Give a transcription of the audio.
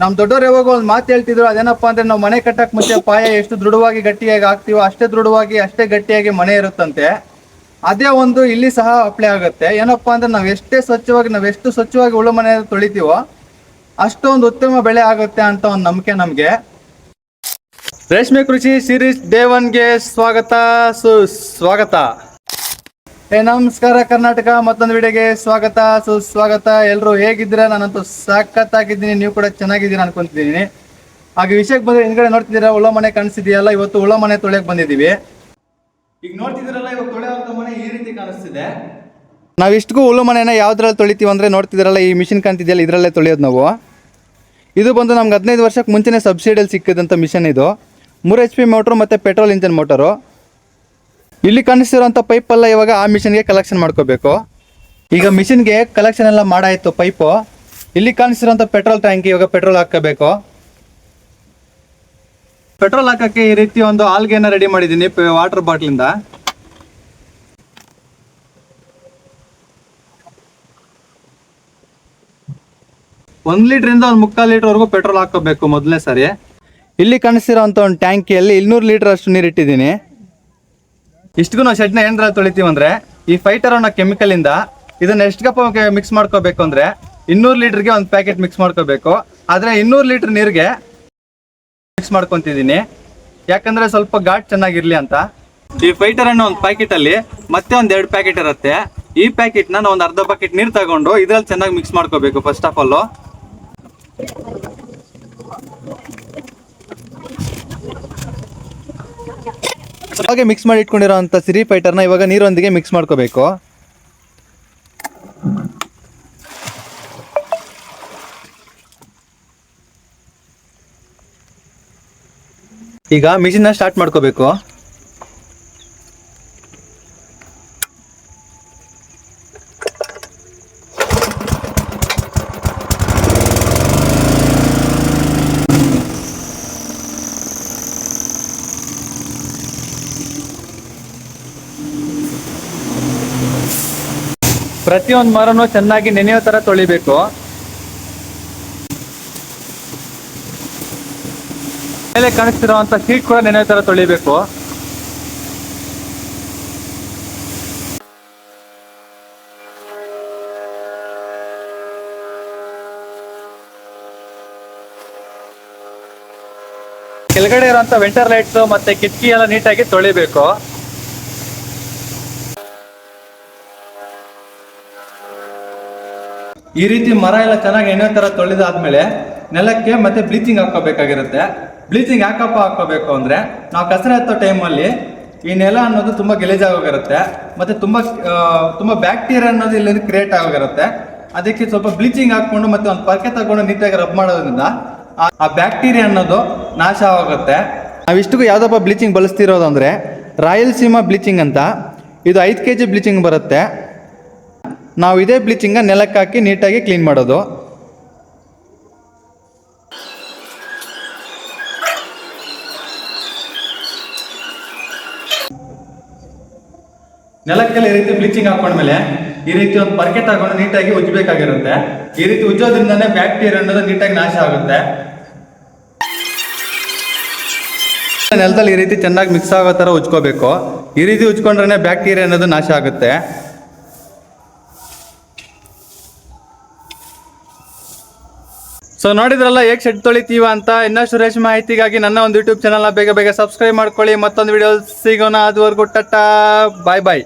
ನಮ್ ದೊಡ್ಡವ್ರು ಯಾವಾಗ ಒಂದು ಮಾತು ಹೇಳ್ತಿದ್ರು, ಅದೇನಪ್ಪ ಅಂದ್ರೆ ನಾವು ಮನೆ ಕಟ್ಟಕ್ ಮುಂಚೆ ಪಾಯ ಎಷ್ಟು ದೃಢವಾಗಿ ಗಟ್ಟಿಯಾಗಿ ಹಾಕ್ತಿವೋ ಅಷ್ಟೇ ದೃಢವಾಗಿ, ಅಷ್ಟೇ ಗಟ್ಟಿಯಾಗಿ ಮನೆ ಇರುತ್ತಂತೆ. ಅದೇ ಒಂದು ಇಲ್ಲಿ ಸಹ ಅಪ್ಲೈ ಆಗುತ್ತೆ. ಏನಪ್ಪಾ ಅಂದ್ರೆ ನಾವು ಎಷ್ಟೇ ಸ್ವಚ್ಛವಾಗಿ, ನಾವು ಎಷ್ಟು ಸ್ವಚ್ಛವಾಗಿ ಉಳು ಮನೆ ತೊಳಿತೀವೋ ಅಷ್ಟೊಂದು ಉತ್ತಮ ಬೆಳೆ ಆಗುತ್ತೆ ಅಂತ ಒಂದು ನಂಬಿಕೆ ನಮಗೆ. ರೇಷ್ಮೆ ಕೃಷಿ ಸೀರೀಸ್ ದೇವನ್ಗೆ ಸ್ವಾಗತ ಸುಸ್ವಾಗತ ಏ ನಮಸ್ಕಾರ ಕರ್ನಾಟಕ, ಮತ್ತೊಂದು ವಿಡಿಯೋಗೆ ಸ್ವಾಗತ. ಸುಸ್ವಾಗತ. ಎಲ್ಲರೂ ಹೇಗಿದ್ದೀರಾ? ನಾನಂತೂ ಸಾಕತ್ತಾಗಿದ್ದೀನಿ. ನೀವು ಕೂಡ ಚೆನ್ನಾಗಿದ್ದೀರಾ ಅನ್ಕೊಂತಿದ್ದೀನಿ. ಹಾಗೆ ವಿಷಯಕ್ಕೆ ಬಂದ್ರೆ ಹಿಂದ್ಗಡೆ ನೋಡ್ತಿದ್ದೀರಾ? ಉಳ್ಳ ಮನೆ ಕಾಣಿಸ್ತಿದೆಯಲ್ಲ, ಇವತ್ತು ಉಳ್ಳ ಮನೆ ತೊಳೆಯಕ್ಕೆ ಬಂದಿದ್ದೀವಿ. ಈಗ ನೋಡ್ತಿದ್ದೀರಲ್ಲ, ಇವಾಗ ತೊಳೆಯುವಂತ ಮನೆ ಈ ರೀತಿ ಕಾಣಿಸ್ತಿದೆ. ನಾವು ಇಷ್ಟಕ್ಕೂ ಉಳು ಮನೆನ ಯಾವ್ದ್ರಲ್ಲಿ ತೊಳಿತೀವಿ ಅಂದ್ರೆ ನೋಡ್ತಿದ್ದೀರಲ್ಲ, ಈ ಮಿಷಿನ್ ಕಾಣ್ತಿದೆಯಲ್ಲ, ಇದರಲ್ಲೇ ತೊಳೆಯೋದು ನಾವು. ಇದು ಬಂದು ನಮ್ಗೆ ಹದಿನೈದು ವರ್ಷಕ್ಕೆ ಮುಂಚೆನೇ ಸಬ್ಸಿಡಿಯಲ್ಲಿ ಸಿಕ್ಕಿದಂಥ ಮಿಷನ್ ಇದು. ಮೂರು ಎಚ್ ಪಿ ಮೋಟ್ರು ಮತ್ತು ಪೆಟ್ರೋಲ್ ಇಂಜನ್ ಮೋಟರು ಇಲ್ಲಿ ಕಾಣಿಸ್ತಿರೋಂಥ ಪೈಪೆಲ್ಲ ಇವಾಗ ಆ ಮಿಷಿನ್ಗೆ ಕಲೆಕ್ಷನ್ ಮಾಡ್ಕೋಬೇಕು. ಈಗ ಮಿಷಿನ್ಗೆ ಕಲೆಕ್ಷನ್ ಎಲ್ಲ ಮಾಡಾಯಿತು ಪೈಪು ಇಲ್ಲಿ ಕಾಣಿಸ್ತಿರೋಂಥ ಪೆಟ್ರೋಲ್ ಟ್ಯಾಂಕ್ ಇವಾಗ ಪೆಟ್ರೋಲ್ ಹಾಕಬೇಕು ಪೆಟ್ರೋಲ್ ಹಾಕಕ್ಕೆ ಈ ರೀತಿ ಒಂದು ಆಲ್ಗೆನ ರೆಡಿ ಮಾಡಿದ್ದೀನಿ ವಾಟರ್ ಬಾಟ್ಲಿಂದ ಒಂದು ಲೀಟ್ರಿಂದ ಒಂದು ಮುಕ್ಕಾಲು ಲೀಟ್ರ್ವರೆಗೂ ಪೆಟ್ರೋಲ್ ಹಾಕೋಬೇಕು ಮೊದಲನೇ ಸಾರಿ. ಇಲ್ಲಿ ಕಾಣಿಸ್ತಿರೋ ಒಂದು ಟ್ಯಾಂಕಿಯಲ್ಲಿ ಇನ್ನೂರು ಲೀಟರ್ ಅಷ್ಟು ನೀರು ಇಟ್ಟಿದ್ದೀನಿ ಇಷ್ಟಿಗೂ ನಾವು ಶೆಡ್ನ ಏನ್ರ ತೊಳಿತೀವಿ ಅಂದ್ರೆ ಈ ಫೈಟರ್ ಅನ್ನೋ ಕೆಮಿಕಲ್ ಇಂದ ಇದನ್ನ ಎಷ್ಟು ಕಪ್ ಮಿಕ್ಸ್ ಮಾಡ್ಕೋಬೇಕು ಅಂದ್ರೆ ಇನ್ನೂರು ಲೀಟರ್ಗೆ ಒಂದು ಪ್ಯಾಕೆಟ್ ಮಿಕ್ಸ್ ಮಾಡ್ಕೋಬೇಕು. ಆದ್ರೆ ಇನ್ನೂರು ಲೀಟರ್ ನೀರಿಗೆ ಮಿಕ್ಸ್ ಮಾಡ್ಕೊತಿದ್ದೀನಿ. ಯಾಕಂದ್ರೆ ಸ್ವಲ್ಪ ಘಾಟ್ ಚೆನ್ನಾಗಿರ್ಲಿ ಅಂತ. ಈ ಫೈಟರ್ ಅನ್ನೋ ಒಂದು ಪ್ಯಾಕೆಟ್ ಅಲ್ಲಿ ಮತ್ತೆ ಒಂದ್ ಎರಡು ಪ್ಯಾಕೆಟ್ ಇರುತ್ತೆ. ಈ ಪ್ಯಾಕೆಟ್ನ ಒಂದು ಅರ್ಧ ಪ್ಯಾಕೆಟ್ ನೀರು ತಗೊಂಡು ಇದ್ರಲ್ಲಿ ಚೆನ್ನಾಗಿ ಮಿಕ್ಸ್ ಮಾಡ್ಕೋಬೇಕು ಫಸ್ಟ್ ಆಫ್ ಆಲ್ ಹಾಗೆ ಮಿಕ್ಸ್ ಮಾಡಿ ಇಟ್ಕೊಂಡಿರೋಂಥ ಸಿರಿ ಫೈಟರ್ನ ಇವಾಗ ನೀರೊಂದಿಗೆ ಮಿಕ್ಸ್ ಮಾಡ್ಕೋಬೇಕು. ಈಗ ಮಿಷಿನ್ನ ಸ್ಟಾರ್ಟ್ ಮಾಡ್ಕೋಬೇಕು. ಪ್ರತಿಯೊಂದು ಮರನು ಚೆನ್ನಾಗಿ ನೆನೆಯೋ ತರ ತೊಳಿಬೇಕು. ಮೇಲೆ ಕಾಣಿಸ್ತಿರುವಂತ ಸೀಟ್ ಕೂಡ ನೆನೆಯೋ ತರ ತೊಳಿಬೇಕು. ಕೆಳಗಡೆ ಇರುವಂತ ವೆಂಟರ್ ಲೈಟ್ಸ್ ಮತ್ತೆ ಕಿಟಕಿ ಎಲ್ಲ ನೀಟಾಗಿ ತೊಳಿಬೇಕು. ಈ ರೀತಿ ಮರ ಎಲ್ಲ ಚೆನ್ನಾಗಿ ಎಣ್ಣೆ ತರ ತೊಳೆದಾದ್ಮೇಲೆ ನೆಲಕ್ಕೆ ಮತ್ತೆ ಬ್ಲೀಚಿಂಗ್ ಹಾಕೋಬೇಕಾಗಿರುತ್ತೆ ಬ್ಲೀಚಿಂಗ್ ಯಾಕಪ್ಪ ಹಾಕೋಬೇಕು ಅಂದ್ರೆ ನಾವು ಕಸರ ಎತ್ತೋ ಟೈಮಲ್ಲಿ ಈ ನೆಲ ಅನ್ನೋದು ತುಂಬಾ ಗಲೀಜಾಗೋಗಿರುತ್ತೆ ಮತ್ತೆ ತುಂಬಾ ತುಂಬ ಬ್ಯಾಕ್ಟೀರಿಯಾ ಅನ್ನೋದು ಇಲ್ಲಿ ಕ್ರಿಯೇಟ್ ಆಗೋಗಿರುತ್ತೆ. ಅದಕ್ಕೆ ಸ್ವಲ್ಪ ಬ್ಲೀಚಿಂಗ್ ಹಾಕ್ಕೊಂಡು ಮತ್ತೆ ಒಂದು ಪರ್ಕೆ ತಗೊಂಡು ನೀಟಾಗಿ ರಬ್ ಮಾಡೋದ್ರಿಂದ ಆ- ಬ್ಯಾಕ್ಟೀರಿಯಾ ಅನ್ನೋದು ನಾಶ ಆಗುತ್ತೆ. ನಾವಿಷ್ಟಕ್ಕೂ ಯಾವುದಪ್ಪ ಬ್ಲೀಚಿಂಗ್ ಬಳಸ್ತಿರೋದು ಅಂದ್ರೆ ರಾಯಲ್ಸೀಮಾ ಬ್ಲೀಚಿಂಗ್ ಅಂತ. ಇದು ಐದು ಕೆ ಜಿ ಬ್ಲೀಚಿಂಗ್ ಬರುತ್ತೆ. ನಾವು ಇದೇ ಬ್ಲೀಚಿಂಗ ನೆಲಕ್ಕೆ ಹಾಕಿ ನೀಟಾಗಿ ಕ್ಲೀನ್ ಮಾಡೋದು. ನೆಲಕ್ಕೆಲ್ಲ ಈ ರೀತಿ ಬ್ಲೀಚಿಂಗ್ ಹಾಕೊಂಡ್ಮೇಲೆ ಈ ರೀತಿ ಒಂದು ಬರ್ಕೆಟ್ ಹಾಕೊಂಡು ನೀಟಾಗಿ ಉಜ್ಜಬೇಕಾಗಿರುತ್ತೆ. ಈ ರೀತಿ ಉಜ್ಜೋದ್ರಿಂದನೇ ಬ್ಯಾಕ್ಟೀರಿಯಾ ಅನ್ನೋದು ನೀಟಾಗಿ ನಾಶ ಆಗುತ್ತೆ. ನೆಲದಲ್ಲಿ ಈ ರೀತಿ ಚೆನ್ನಾಗಿ ಮಿಕ್ಸ್ ಆಗೋ ಥರ ಉಜ್ಕೋಬೇಕು. ಈ ರೀತಿ ಉಜ್ಕೊಂಡ್ರೆ ಬ್ಯಾಕ್ಟೀರಿಯಾ ಅನ್ನೋದು ನಾಶ ಆಗುತ್ತೆ. ಸೊ ನೋಡಿದ್ರಲ್ಲ ಹೇಗೆ ಶೆಡ್ ತೊಳಿತೀವ ಅಂತ. ಇನ್ನೂ ಸುರೇಶ್ ಮಾಹಿತಿಗಾಗಿ ನನ್ನ ಒಂದು ಯೂಟ್ಯೂಬ್ ಚಾನಲ್ನ ಬೇಗ ಬೇಗ ಸಬ್ಸ್ಕ್ರೈಬ್ ಮಾಡ್ಕೊಳ್ಳಿ. ಮತ್ತೊಂದು ವಿಡಿಯೋ ಸಿಗೋಣ ಅದುವರೆಗೂ, ಟಟಾ. ಬಾಯ್ ಬಾಯ್